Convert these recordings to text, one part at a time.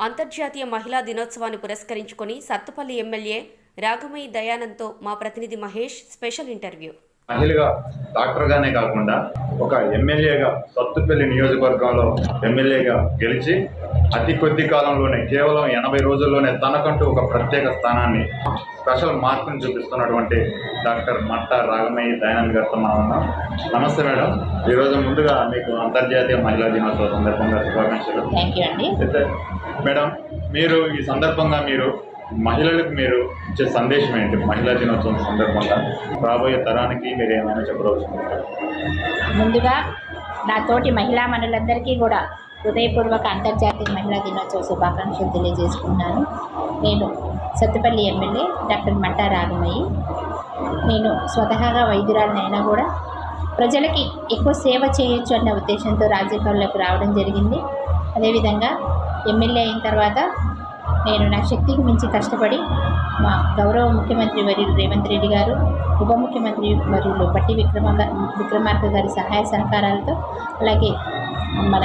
అంతర్జాతీయ మహిళా దినోత్సవాన్ని పురస్కరించుకొని సత్తుపల్లి ఎమ్మెల్యే రాగమయ్య దయానంద్తో మా ప్రతినిధి మహేష్ స్పెషల్ ఇంటర్వ్యూ. మహిళగా డాక్టర్గానే కాకుండా ఒక ఎమ్మెల్యేగా సత్తుపల్లి నియోజకవర్గంలో ఎమ్మెల్యేగా గెలిచి అతి కొద్ది కాలంలోనే కేవలం ఎనభై రోజుల్లోనే తనకంటూ ఒక ప్రత్యేక స్థానాన్ని స్పెషల్ మార్కుని చూపిస్తున్నటువంటి డాక్టర్ మట్ట రాగమయ్య దయానంద్ గారితో మనం ఉన్నాం. నమస్తే మేడం. ఈరోజు ముందుగా మీకు అంతర్జాతీయ మహిళా దినోత్సవ సందర్భంగా శుభాకాంక్షలు. అయితే మేడం మీరు ఈ సందర్భంగా మీరు మహిళలకు మీరు ఇచ్చే సందేశం ఏంటి? మహిళా దినోత్సవం సందర్భంగా రాబోయే తరానికి మీరు ఏమైనా చెప్పవచ్చు ముందుగా నా తోటి మహిళా మనులందరికీ కూడా హృదయపూర్వక అంతర్జాతీయ మహిళా దినోత్సవ శుభాకాంక్షలు తెలియజేసుకున్నాను నేను సత్తుపల్లి ఎమ్మెల్యే డాక్టర్ మట్టా రాగమయ్యి నేను స్వతహాగా వైద్యురాలనైనా కూడా. ప్రజలకి ఎక్కువ సేవ చేయొచ్చు అన్న ఉద్దేశంతో రాజకీయాల్లోకి రావడం జరిగింది. అదేవిధంగా ఎమ్మెల్యే అయిన తర్వాత నేను నా శక్తికి మించి కష్టపడి మా గౌరవ ముఖ్యమంత్రి వర్యులు రేవంత్ రెడ్డి గారు ఉప ముఖ్యమంత్రి వర్యులు పట్టి విక్రమ విక్రమార్క గారి సహాయ సహకారాలతో అలాగే మన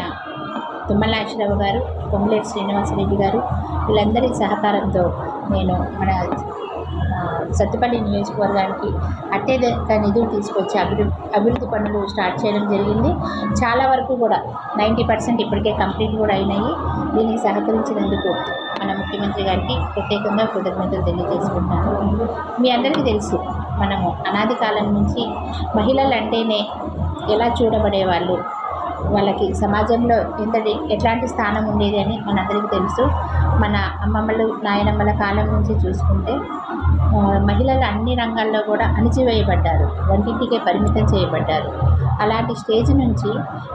తుమ్మలాక్షరావు గారు పొంగులేటి శ్రీనివాసరెడ్డి గారు వీళ్ళందరి సహకారంతో నేను మన సత్తుపల్లి నియోజకవర్గానికి అత్యధిక నిధులు తీసుకొచ్చి అభివృద్ధి అభివృద్ధి పనులు స్టార్ట్ చేయడం జరిగింది. చాలా వరకు కూడా నైంటీ పర్సెంట్ ఇప్పటికే కంప్లీట్ కూడా అయినాయి. దీనికి సహకరించినందుకు మన ముఖ్యమంత్రి గారికి ప్రత్యేకంగా కృతజ్ఞతలు తెలియజేసుకుంటాను. మీ అందరికీ తెలుసు మనము అనాది కాలం నుంచి మహిళలు అంటేనే ఎలా చూడబడేవాళ్ళు వాళ్ళకి సమాజంలో ఎంతటి ఎట్లాంటి స్థానం ఉండేది అని మనందరికీ తెలుసు. మన అమ్మమ్మలు నాయనమ్మల కాలం నుంచి చూసుకుంటే మహిళలు అన్ని రంగాల్లో కూడా అణిచివేయబడ్డారు. వంటింటికే పరిమితం చేయబడ్డారు. అలాంటి స్టేజ్ నుంచి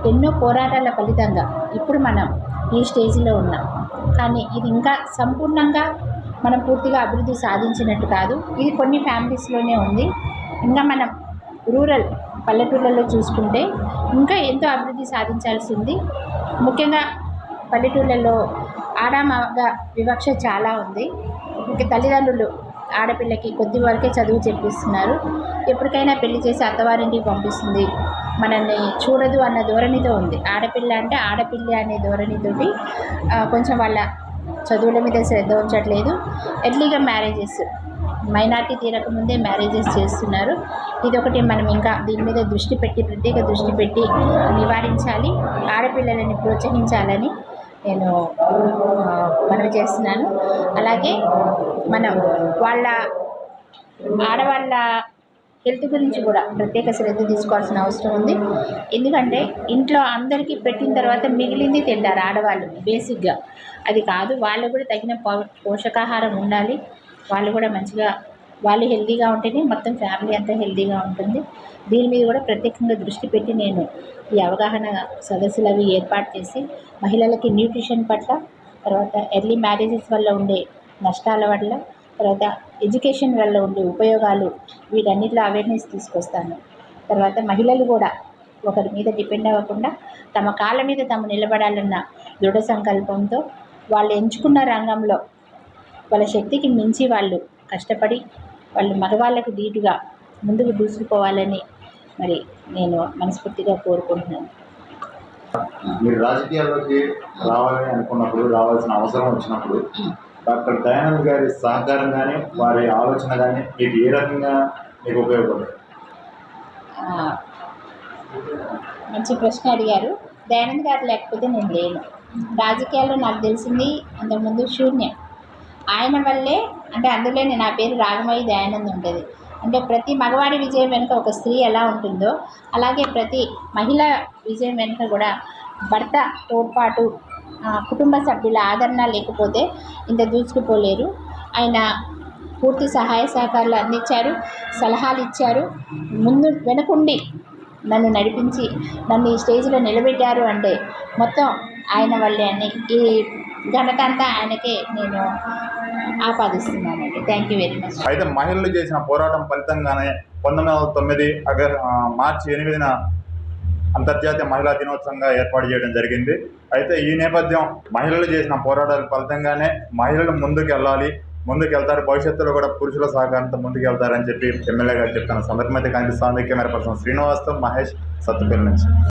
ఎన్నో పోరాటాల ఫలితంగా ఇప్పుడు మనం ఈ స్టేజ్లో ఉన్నాం. కానీ ఇది ఇంకా సంపూర్ణంగా మనం పూర్తిగా అభివృద్ధి సాధించినట్టు కాదు. ఇది కొన్ని ఫ్యామిలీస్లోనే ఉంది. ఇంకా మనం రూరల్ పల్లెటూళ్ళలో చూసుకుంటే ఇంకా ఎంతో అభివృద్ధి సాధించాల్సి ఉంది ముఖ్యంగా పల్లెటూళ్ళలో ఆడ మగ వివక్ష చాలా ఉంది. ఇంకా తల్లిదండ్రులు ఆడపిల్లకి కొద్ది వరకే చదువు చెప్పిస్తున్నారు. ఎప్పటికైనా పెళ్ళి చేసి అత్తవారింటికి పంపిస్తుంది. మనల్ని చూడదు అన్న ధోరణితో ఉంది. ఆడపిల్ల అంటే ఆడపిల్ల అనే ధోరణితోటి కొంచెం వాళ్ళ చదువుల మీద శ్రద్ధ ఉంచట్లేదు. ఎర్లీగా మ్యారేజెస్ మైనార్టీ తీరకముందే మ్యారేజెస్ చేస్తున్నారు. ఇదొకటి మనం ఇంకా దీని మీద దృష్టి పెట్టి ప్రత్యేక దృష్టి పెట్టి నివారించాలి ఆడపిల్లలని ప్రోత్సహించాలని నేను మనవి చేస్తున్నాను. అలాగే మనం వాళ్ళ ఆడవాళ్ళ హెల్త్ గురించి కూడా ప్రత్యేక శ్రద్ధ తీసుకోవాల్సిన అవసరం ఉంది. ఎందుకంటే ఇంట్లో అందరికీ పెట్టిన తర్వాత మిగిలింది తింటారు ఆడవాళ్ళు బేసిక్గా. అది కాదు వాళ్ళు కూడా తగిన పోషకాహారం ఉండాలి. వాళ్ళు కూడా మంచిగా వాళ్ళు హెల్తీగా ఉంటేనే మొత్తం ఫ్యామిలీ అంతా హెల్తీగా ఉంటుంది. దీని మీద కూడా ప్రత్యేకంగా దృష్టి పెట్టి నేను ఈ అవగాహన సదస్సులు అవి ఏర్పాటు చేసి మహిళలకి న్యూట్రిషన్ పట్ల తర్వాత ఎర్లీ మ్యారేజెస్ వల్ల ఉండే నష్టాల వల్ల తర్వాత ఎడ్యుకేషన్ వల్ల ఉండే ఉపయోగాలు వీటన్నిటిలో అవేర్నెస్ తీసుకొస్తాను. తర్వాత మహిళలు కూడా ఒకరి మీద డిపెండ్ అవ్వకుండా తమ కాళ్ళ మీద తాము నిలబడాలన్న దృఢ సంకల్పంతో వాళ్ళు ఎంచుకున్న రంగంలో వాళ్ళ శక్తికి మించి వాళ్ళు కష్టపడి వాళ్ళు మగవాళ్ళకు ధీటుగా ముందుకు దూసుకుపోవాలని మరి నేను మనస్ఫూర్తిగా కోరుకుంటున్నాను. మీరు రాజకీయాల్లోకి రావాలని అనుకున్నప్పుడు రావాల్సిన అవసరం వచ్చినప్పుడు డాక్టర్ దయానంద్ గారి సహకారం కానీ వారి ఆలోచన కానీ మీకు ఏ రకంగా మీకు ఉపయోగపడుతుంది ఆ, మంచి ప్రశ్న అడిగారు. దయానంద్ గారు లేకపోతే నేను లేను. రాజకీయాల్లో నాకు తెలిసింది అంతకుముందు శూన్యం. ఆయన వల్లే అంటే అందులోనే నా పేరు రాగమయ్య దయానంద్ ఉంటుంది. అంటే ప్రతి మగవాడి విజయం వెనుక ఒక స్త్రీ ఎలా ఉంటుందో అలాగే ప్రతి మహిళ విజయం వెనుక కూడా భర్త తోడ్పాటు కుటుంబ సభ్యుల ఆదరణ లేకపోతే ఇంత దూసుకుపోలేరు ఆయన పూర్తి సహాయ సహకారాలు అందించారు సలహాలు ఇచ్చారు. ముందు వెనకుండి నన్ను నడిపించి నన్ను ఈ స్టేజ్లో నిలబెట్టారు అంటే మొత్తం ఆయన వల్లే అని ఈ ఘనత అంతా ఆయనకే నేను ఆపాదిస్తున్నానండి. థ్యాంక్ యూ వెరీ మచ్ అయితే మహిళలు చేసిన పోరాటం ఫలితంగానే పంతొమ్మిది వందల తొమ్మిది అగర్ మార్చి ఎనిమిదిన అంతర్జాతీయ మహిళా దినోత్సవంగా ఏర్పాటు చేయడం జరిగింది. అయితే ఈ నేపథ్యం మహిళలు చేసిన పోరాటాల ఫలితంగానే మహిళలు ముందుకు వెళ్ళాలి ముందుకెళ్తారు. భవిష్యత్తులో కూడా పురుషుల సహకారంతో ముందుకెళ్తారని చెప్పి ఎమ్మెల్యే గారు చెప్తాను సందర్భం అయితే కనిపిస్తుంది కెమెరా పర్సన్ శ్రీనివాస్తో మహేష్ సత్తుపల్లి నుంచి.